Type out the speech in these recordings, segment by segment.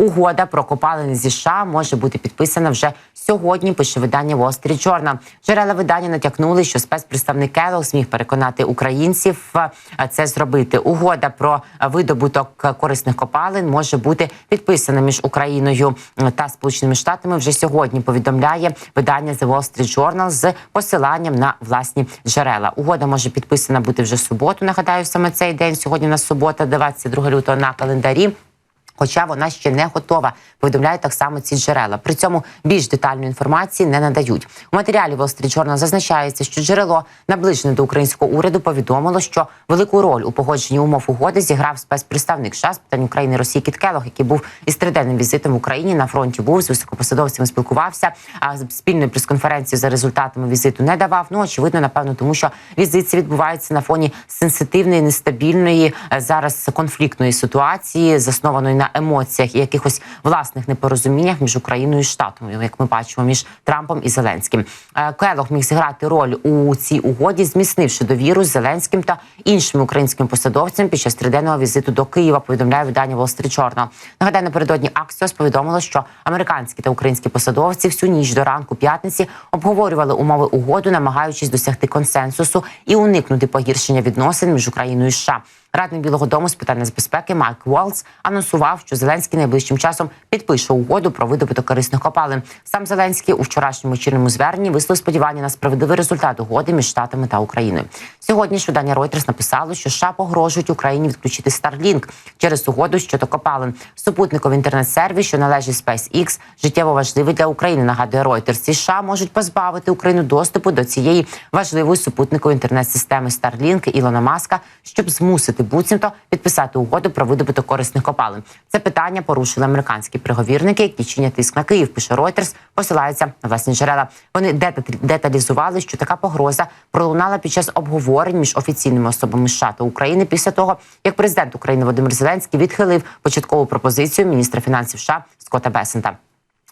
Угода про копалини зі США може бути підписана вже сьогодні. Пише видання Wall Street Journal. Джерела видання натякнули, що спецпредставник Келлог зміг переконати українців е, це зробити. Угода про видобуток корисних копалин може бути підписана між Україною та Сполученими Штатами вже сьогодні. Повідомляє видання The Wall Street Journal з посиланням на власні джерела. Угода може підписана бути вже в суботу. Нагадаю, саме цей день сьогодні на субота, 22 лютого на календарі. Хоча вона ще не готова, повідомляють так само ці джерела. При цьому більш детальної інформації не надають. У матеріалі Wall Street Journal зазначається, що джерело наближене до українського уряду повідомило, що велику роль у погодженні умов угоди зіграв спецпредставник США питань України Росії Кіт Келлог, який був із триденним візитом в Україні на фронті. Був з високопосадовцями спілкувався. А спільної прес-конференції за результатами візиту не давав. Ну очевидно, напевно, тому що візит відбувається на фоні сенситивної, нестабільної е, зараз конфліктної ситуації, заснованої на емоціях і якихось власних непорозуміннях між Україною і Штатом, як ми бачимо, між Трампом і Зеленським. Е, Келог міг зіграти роль у цій угоді, зміцнивши довіру з Зеленським та іншими українськими посадовцями під час триденного візиту до Києва. Повідомляє видання Wall Street. Нагадаю, напередодні Axios повідомило, що американські та українські посадовці всю ніч до ранку п'ятниці обговорювали умови угоду, намагаючись досягти консенсусу і уникнути погіршення відносин між Україною і США. Радник Білого Дому з питань небезпеки Майк Уолс анонсував, що Зеленський найближчим часом підпише угоду про видобуток корисних копалин. Сам Зеленський у вчорашньому чинному зверненні висловив сподівання на справедливий результат угоди між штатами та Україною. Сьогодні ж видання Reuters написало, що США погрожують Україні відключити Starlink через угоду щодо копалин. Супутниковий інтернет-сервіс, що належить SpaceX, життєво важливий для України. Нагадує Reuters. США можуть позбавити Україну доступу до цієї важливої супутникової інтернет-системи Starlink Ілона Маска, щоб змусити буцімто підписати угоду про видобуток корисних копалин. Це питання порушили американські приговірники, які чинять тиск на Київ. Пише Reuters, посилаються на власні джерела. Вони дета- деталізували, що така погроза пролунала під час обговорень між офіційними особами США та України після того, як президент України Володимир Зеленський відхилив початкову пропозицію міністра фінансів США Скотта Бесента.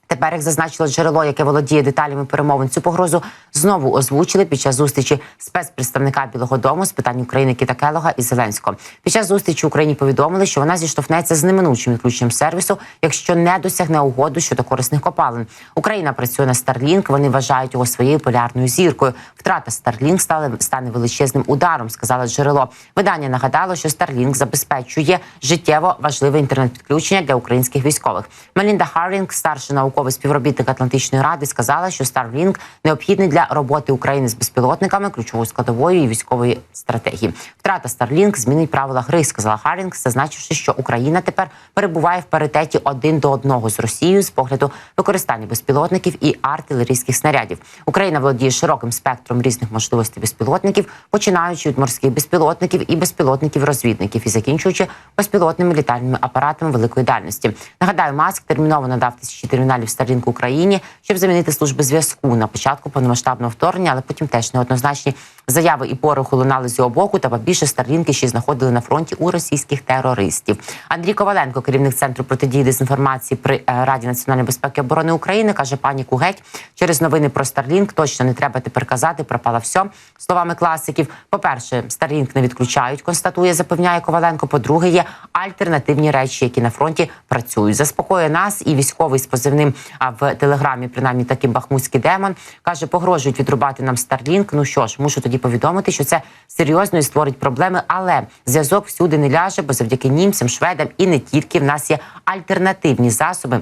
Тепер, як зазначило джерело, яке володіє деталями перемовин, цю погрозу знову озвучили під час зустрічі спецпредставника Білого Дому з питань України Кіта Келога і Зеленського. Під час зустрічі Україні повідомили, що вона зіштовхнеться з неминучим відключенням сервісу, якщо не досягне угоду щодо корисних копалин. Україна працює на Starlink, Вони вважають його своєю полярною зіркою. Втрата Starlink стали стане величезним ударом. Сказала джерело. Видання нагадало, що Starlink забезпечує життєво важливе інтернет-підключення для українських військових. Мелінда Харлінг, старший науковий співробітник Атлантичної ради, сказала, що Starlink необхідний для роботи України з безпілотниками, ключовою складовою і військової стратегії. Втрата Starlink змінить правила гри, сказала Харлінг, зазначивши, що Україна тепер перебуває в паритеті один до одного з Росією з погляду використання безпілотників і артилерійських снарядів. Україна володіє широким спектром різних можливостей безпілотників, починаючи від морських безпілотників і безпілотників-розвідників і закінчуючи безпілотними літальними апаратами великої дальності. Нагадаю, маск терміново надав тисячі терміналів Starlink Україні, щоб замінити служби зв'язку на початку повномасштабного вторгнення, але потім теж неоднозначні заяви і пороху лунали з його боку. Та більше Старлінки ще знаходили на фронті у російських терористів. Андрій Коваленко, керівник центру протидії дезінформації при е, Раді національної безпеки і оборони України, каже: паніку геть через новини про Старлінк точно не треба тепер казати. Пропало все. словами класиків. По перше, Старлінк не відключають. Констатує, запевняє Коваленко. По-друге, є альтернативні речі, які на фронті працюють. Заспокоює нас і військовий з позивним а в телеграмі, принаймні такий бахмутський демон, каже, погрожують відрубати нам Старлінк. Ну що ж, мушу тоді повідомити, що це серйозно і створить проблеми, але зв'язок всюди не ляже, бо завдяки німцям, шведам і не тільки в нас є альтернативні засоби.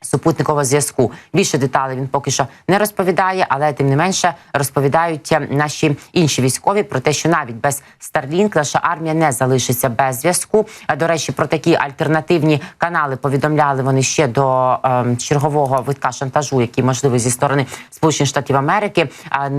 Супутникового зв'язку більше деталей він поки що не розповідає, але тим не менше розповідають е, наші інші військові про те, що навіть без Starlink наша армія не залишиться без зв'язку. А, До речі, про такі альтернативні канали повідомляли вони ще до е, чергового витка шантажу, який можливий зі сторони Сполучених Штатів Америки. А,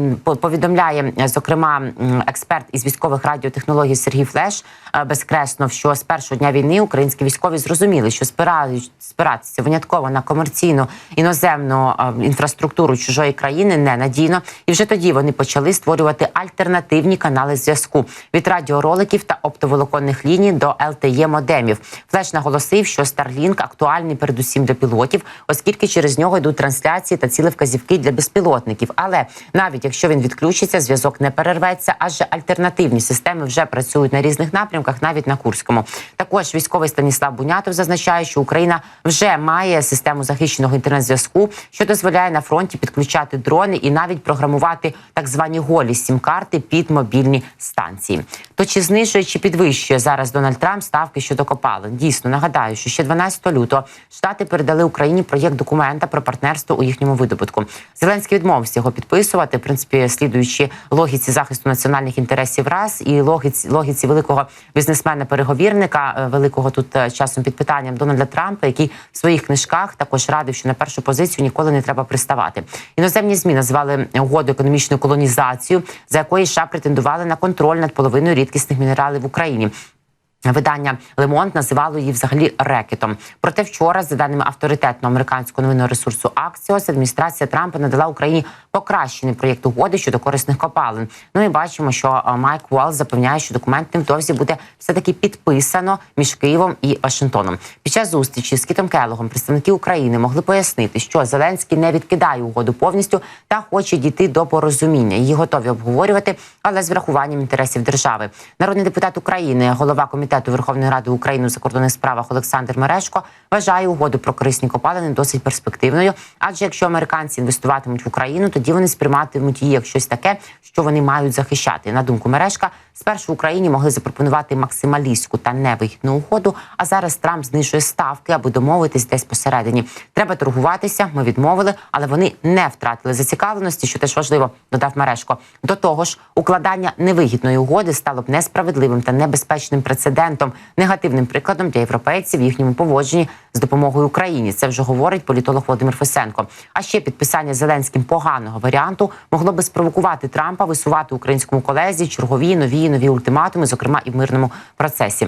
повідомляє е, зокрема експерт із військових радіотехнологій Сергій Флеш е, безкресно, що з першого дня війни українські військові зрозуміли, що спирають спиратися винятково на комерційну іноземну інфраструктуру чужої країни ненадійно, і вже тоді вони почали створювати альтернативні канали зв'язку від радіороликів та оптоволоконних ліній до LTE модемів. Флеш наголосив, що Starlink актуальний передусім для пілотів, оскільки через нього йдуть трансляції та цілі вказівки для безпілотників. Але навіть якщо він відключиться, зв'язок не перерветься, адже альтернативні системи вже працюють на різних напрямках, навіть на Курському. Також військовий Станіслав Бунятов зазначає, що Україна вже має систему захищеного інтернет-зв'язку, що дозволяє на фронті підключати дрони і навіть програмувати так звані голі сім-карти під мобільні станції. То чи знижує чи підвищує зараз Дональд Трамп ставки щодо копалин? Дійсно нагадаю, що ще 12 лютого штати передали Україні проєкт документа про партнерство у їхньому видобутку. Зеленський відмовився його підписувати, в принципі, слідуючи логіці захисту національних інтересів раз і логіці логіці великого бізнесмена-переговірника, е, великого тут е, часом під питанням Дональда Трампа, який в своїх книжках також радив, що на першу позицію ніколи не треба приставати. Іноземні змі назвали угоду економічну колонізацію, за якої США претендували на контроль над половиною рідкісних мінералів в Україні. Видання Лемонт називало її взагалі рекетом. Проте вчора, за даними авторитетного американського новинного ресурсу Аксіос, адміністрація Трампа надала Україні покращений проєкт угоди щодо корисних копалин. Ну і бачимо, що е, Майк Уелл запевняє, що документ невдовзі буде все таки підписано між Києвом і Вашингтоном. Під час зустрічі з Кітом Келогом представники України могли пояснити, що Зеленський не відкидає угоду повністю та хоче дійти до порозуміння. Її готові обговорювати, але з врахуванням інтересів держави. Народний депутат України, голова комітету Верховної Ради України у закордонних справах Олександр Мерешко вважає угоду про корисні копалини досить перспективною. Адже якщо американці інвестуватимуть в Україну, тоді вони сприйматимуть її як щось таке, що вони мають захищати. На думку Мерешка, спершу Україні могли запропонувати максималістську та невигідну угоду. А зараз Трамп знижує ставки, аби домовитись десь посередині. Треба торгуватися. Ми відмовили, але вони не втратили зацікавленості, що теж важливо, додав Мерешко. До того ж, укладання невигідної угоди стало б несправедливим та небезпечним прецедентом, негативним прикладом для європейців в їхньому поводженні з допомогою Україні. Це вже говорить політолог Володимир Фесенко. А ще підписання Зеленським поганого варіанту могло би спровокувати Трампа висувати українському колезі чергові нові нові ультиматуми, зокрема і в мирному процесі.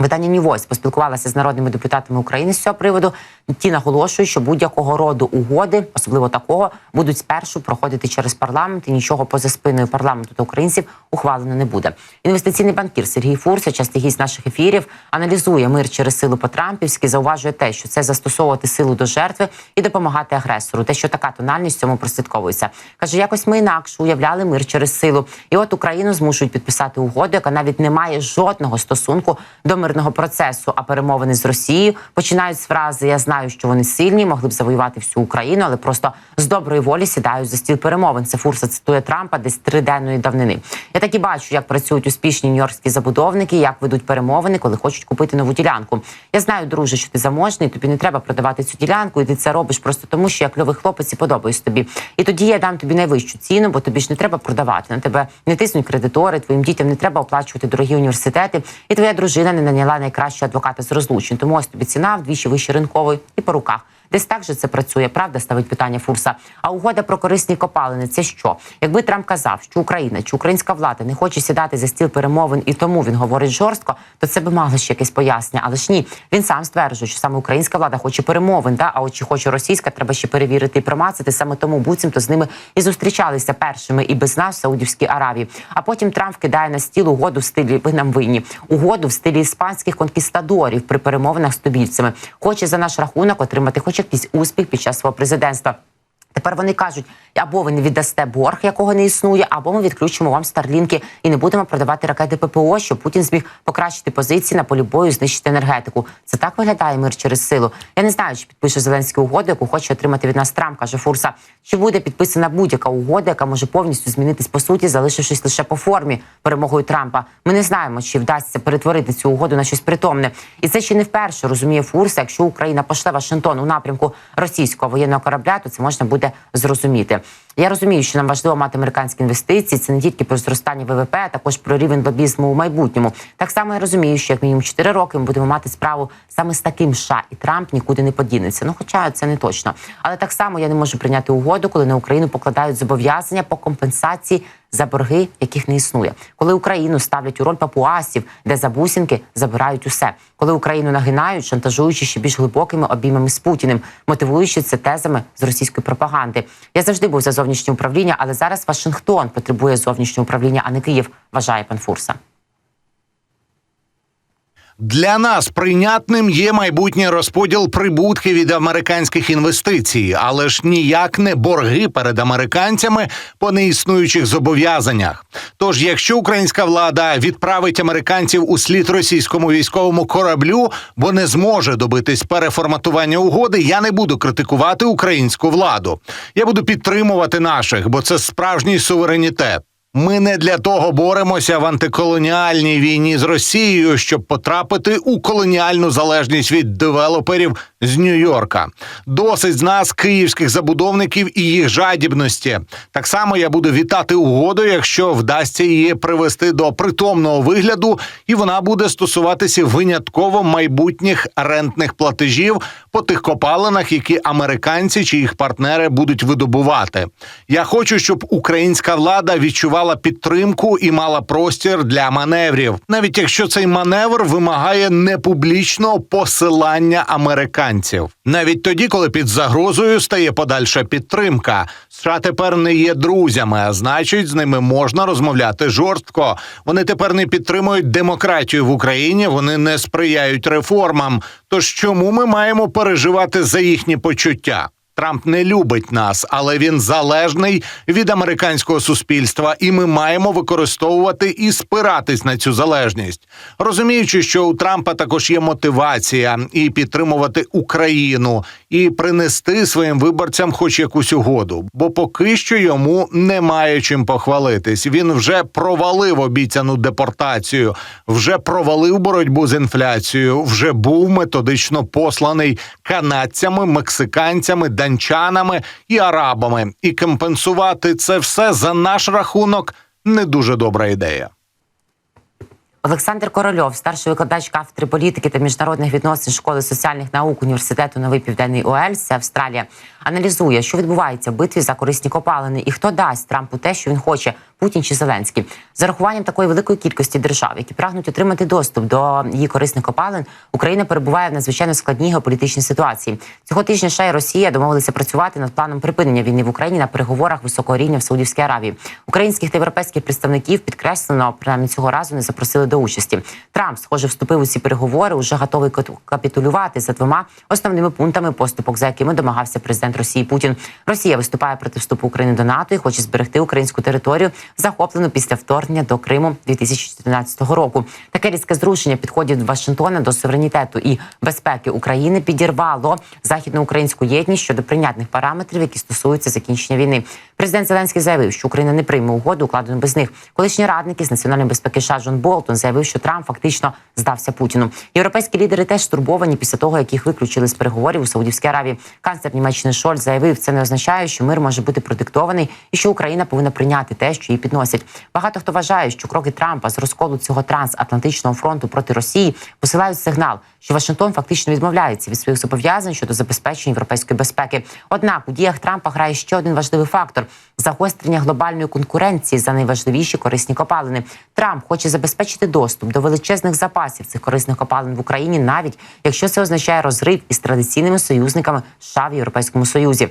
Видання Нівойс поспілкувалася з народними депутатами України з цього приводу. Ті наголошують, що будь-якого роду угоди, особливо такого, будуть спершу проходити через парламент і нічого поза спиною парламенту та українців ухвалено не буде. Інвестиційний банкір Сергій Фурса, частий гість наших ефірів, аналізує мир через силу по Трампівськи, зауважує те, що це застосовувати силу до жертви і допомагати агресору. Те, що така тональність цьому прослідковується, каже, якось ми інакше уявляли мир через силу, і от Україну змушують підписати угоду, яка навіть не має жодного стосунку до мирного процесу. А перемовини з Росією починають з фрази Я знаю, що вони сильні, могли б завоювати всю Україну, але просто з доброї волі сідають за стіл перемовин. Це фурса цитує Трампа десь триденної давнини. Я так і бачу, як працюють успішні нью-йоркські забудовники, як ведуть перемовини, коли хочуть купити нову ділянку. Я знаю, друже, що ти заможний, тобі не треба продавати цю ділянку, і ти це робиш просто тому, що я кльовий хлопець і подобаюсь тобі. І тоді я дам тобі найвищу ціну, бо тобі ж не треба продавати. На тебе не тиснуть кредитори, твоїм дітям не треба оплачувати дорогі університети, і твоя дружина не наняла найкращого адвоката з розлучень. Тому ось тобі ціна вдвічі вище ринкової і по руках. Десь так же це працює, правда, ставить питання Фурса. А угода про корисні копалини це що? Якби Трамп казав, що Україна чи українська влада не хоче сідати за стіл перемовин, і тому він говорить жорстко, то це би мало ще якесь пояснення. Але ж ні, він сам стверджує, що саме українська влада хоче перемовин, да? а от чи хоче російська, треба ще перевірити і промацати. Саме тому буцімто з ними і зустрічалися першими і без нас в Саудівській Аравії. А потім Трамп кидає на стіл угоду в стилі ви нам винні, угоду в стилі іспанських конкістадорів при перемовинах з тубільцями. Хоче за наш рахунок отримати хоч якийсь успіх під час свого президентства. Тепер вони кажуть, або ви не віддасте борг, якого не існує, або ми відключимо вам старлінки і не будемо продавати ракети ППО, щоб Путін зміг покращити позиції на полі бою, знищити енергетику. Це так виглядає мир через силу. Я не знаю, чи підпише Зеленський угоду, яку хоче отримати від нас Трамп, каже Фурса. Чи буде підписана будь-яка угода, яка може повністю змінитись по суті, залишившись лише по формі перемогою Трампа? Ми не знаємо, чи вдасться перетворити цю угоду на щось притомне. І це ще не вперше розуміє Фурса. Якщо Україна пошле Вашингтон у напрямку російського воєнного корабля, то це можна буде зрозуміти. Я розумію, що нам важливо мати американські інвестиції. Це не тільки про зростання ВВП, а також про рівень лобізму у майбутньому. Так само я розумію, що як мінімум 4 роки ми будемо мати справу саме з таким США, і Трамп нікуди не подінеться. Ну, хоча це не точно. Але так само я не можу прийняти угоду, коли на Україну покладають зобов'язання по компенсації за борги, яких не існує, коли Україну ставлять у роль папуасів, де за бусинки забирають усе, коли Україну нагинають, шантажуючи ще більш глибокими обіймами з Путіним, мотивуючи це тезами з російської пропаганди. Я завжди був за зовнішнє управління, але зараз Вашингтон потребує зовнішнього управління, а не Київ. Вважає пан Фурса. Для нас прийнятним є майбутній розподіл прибутків від американських інвестицій, але ж ніяк не борги перед американцями по неіснуючих зобов'язаннях. Тож, якщо українська влада відправить американців у слід російському військовому кораблю, бо не зможе добитись переформатування угоди, я не буду критикувати українську владу. Я буду підтримувати наших, бо це справжній суверенітет. Ми не для того боремося в антиколоніальній війні з Росією, щоб потрапити у колоніальну залежність від девелоперів з Нью-Йорка. Досить з нас київських забудовників і їх жадібності. Так само я буду вітати угоду, якщо вдасться її привести до притомного вигляду, і вона буде стосуватися винятково майбутніх рентних платежів по тих копалинах, які американці чи їх партнери будуть видобувати. Я хочу, щоб українська влада відчувала підтримку і мала простір для маневрів, навіть якщо цей маневр вимагає непублічного посилання американців, навіть тоді, коли під загрозою стає подальша підтримка. США тепер не є друзями, а значить, з ними можна розмовляти жорстко. Вони тепер не підтримують демократію в Україні, вони не сприяють реформам. Тож чому ми маємо переживати за їхні почуття? Трамп не любить нас, але він залежний від американського суспільства, і ми маємо використовувати і спиратись на цю залежність, розуміючи, що у Трампа також є мотивація і підтримувати Україну, і принести своїм виборцям хоч якусь угоду. Бо поки що йому немає чим похвалитись. Він вже провалив обіцяну депортацію, вже провалив боротьбу з інфляцією, вже був методично посланий канадцями, мексиканцями, данчанами і арабами. І компенсувати це все за наш рахунок не дуже добра ідея. Олександр Корольов, старший викладач кафедри політики та міжнародних відносин школи соціальних наук університету Новий Південний Уельс, Австралія, аналізує, що відбувається в битві за корисні копалини і хто дасть Трампу те, що він хоче, Путін чи Зеленський. За рахуванням такої великої кількості держав, які прагнуть отримати доступ до її корисних копалин, Україна перебуває в надзвичайно складній геополітичній ситуації. Цього тижня США і Росія домовилися працювати над планом припинення війни в Україні на переговорах високого рівня в Саудівській Аравії. Українських та європейських представників підкреслено принаймні цього разу не запросили до участі. Трамп, схоже, вступив у ці переговори, уже готовий капітулювати за двома основними пунктами поступок, за якими домагався президент Росії Путін. Росія виступає проти вступу України до НАТО і хоче зберегти українську територію, захоплену після вторгнення до Криму 2014 року. Таке різке зрушення підходів Вашингтона до суверенітету і безпеки України підірвало західноукраїнську єдність щодо прийнятних параметрів, які стосуються закінчення війни. Президент Зеленський заявив, що Україна не прийме угоду, укладену без них. Колишні радники з національної безпеки США Джон Болтон заявив, що Трамп фактично здався Путіну. Європейські лідери теж стурбовані після того, як їх виключили з переговорів у Саудівській Аравії. Канцлер Німеччини Шольц заявив, це не означає, що мир може бути продиктований і що Україна повинна прийняти те, що їй підносять. Багато хто вважає, що кроки Трампа з розколу цього трансатлантичного фронту проти Росії посилають сигнал, що Вашингтон фактично відмовляється від своїх зобов'язань щодо забезпечення європейської безпеки. Однак у діях Трампа грає ще один важливий фактор загострення глобальної конкуренції за найважливіші корисні копалини. Трамп хоче забезпечити доступ до величезних запасів цих корисних копалин в Україні, навіть якщо це означає розрив із традиційними союзниками США в Європейському Союзі.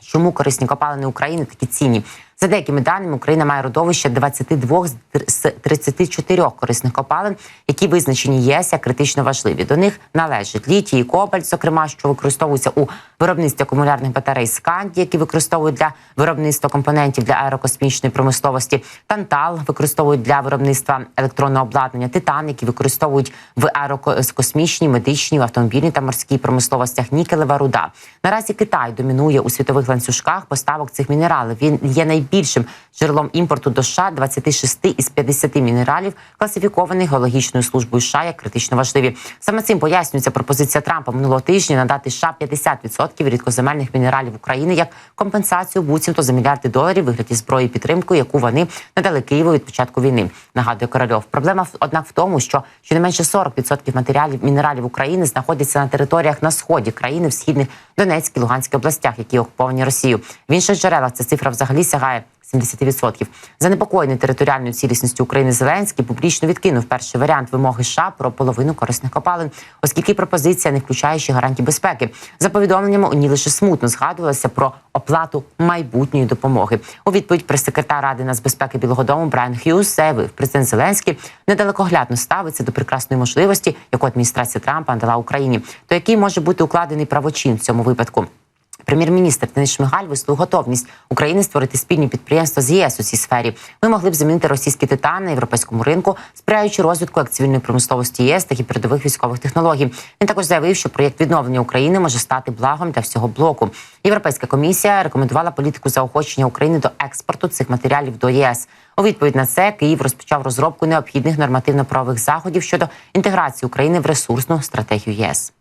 Чому корисні копалини України такі цінні? За деякими даними, Україна має родовище 22 з 34 корисних копалин, які визначені ЄС як критично важливі. До них належать літій і кобальт, зокрема, що використовуються у виробництві акумулярних батарей Сканді, які використовують для виробництва компонентів для аерокосмічної промисловості, тантал використовують для виробництва електронного обладнання, титан, які використовують в аерокосмічній, медичній, автомобільній та морській промисловостях. Нікелева руда. Наразі Китай домінує у світових ланцюжках поставок цих мінералів. Він є найбільшим джерелом імпорту до США 26 із 50 мінералів, класифікованих геологічною службою США як критично важливі. Саме цим пояснюється пропозиція Трампа минулого тижня надати США 50% рідкоземельних мінералів України як компенсацію буцімто за мільярди доларів вигляді зброї підтримку, яку вони надали Києву від початку війни. Нагадує Корольов. Проблема однак в тому, що щонайменше 40% матеріалів мінералів України знаходяться на територіях на сході країни в східних Донецькій Луганській областях, які окуповані Росією. В інших джерелах ця цифра взагалі сягає 70%. Занепокоєний територіальною цілісністю України Зеленський публічно відкинув перший варіант вимоги США про половину корисних копалин, оскільки пропозиція не включає ще гарантій безпеки. За повідомленнями у ній лише смутно згадувалося про оплату майбутньої допомоги. У відповідь прес-секретар Ради нацбезпеки Білого Дому Брайан Х'юз заявив, президент Зеленський недалекоглядно ставиться до прекрасної можливості, яку адміністрація Трампа надала Україні, то який може бути укладений правочин в цьому випадку. Прем'єр-міністр Денис Шмигаль висловив готовність України створити спільні підприємства з ЄС у цій сфері. Ми могли б замінити російські титани на європейському ринку, сприяючи розвитку як цивільної промисловості ЄС, так і передових військових технологій. Він також заявив, що проєкт відновлення України може стати благом для всього блоку. Європейська комісія рекомендувала політику заохочення України до експорту цих матеріалів до ЄС. У відповідь на це Київ розпочав розробку необхідних нормативно-правових заходів щодо інтеграції України в ресурсну стратегію ЄС.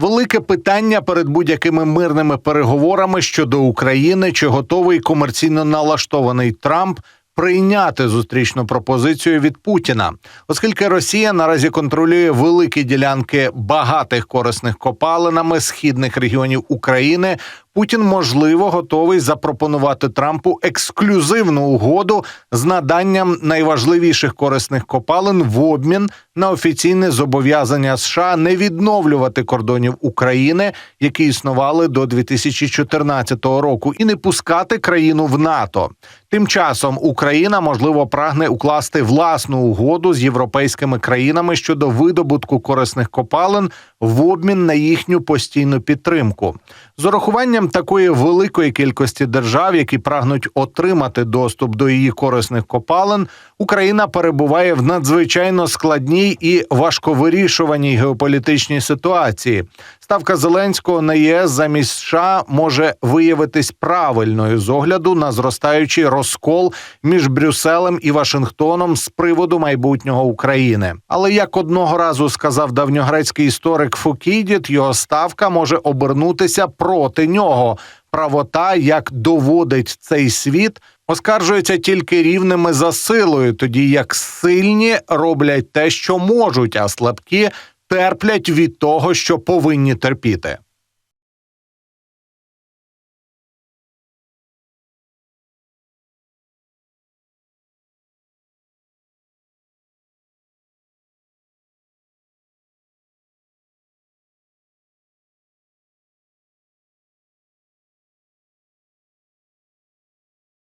Велике питання перед будь-якими мирними переговорами щодо України, чи готовий комерційно налаштований Трамп прийняти зустрічну пропозицію від Путіна, оскільки Росія наразі контролює великі ділянки багатих корисних копалинами східних регіонів України. Путін можливо готовий запропонувати Трампу ексклюзивну угоду з наданням найважливіших корисних копалин в обмін на офіційне зобов'язання США не відновлювати кордонів України, які існували до 2014 року, і не пускати країну в НАТО. Тим часом Україна можливо прагне укласти власну угоду з європейськими країнами щодо видобутку корисних копалин в обмін на їхню постійну підтримку. З урахуванням такої великої кількості держав, які прагнуть отримати доступ до її корисних копалин, Україна перебуває в надзвичайно складній і важковирішуваній геополітичній ситуації. Ставка Зеленського на ЄС замість США може виявитись правильною з огляду на зростаючий розкол між Брюсселем і Вашингтоном з приводу майбутнього України. Але як одного разу сказав давньогрецький історик Фукідіт, його ставка може обернутися проти нього. Правота, як доводить цей світ, оскаржується тільки рівними за силою, тоді як сильні роблять те, що можуть, а слабкі терплять від того, що повинні терпіти.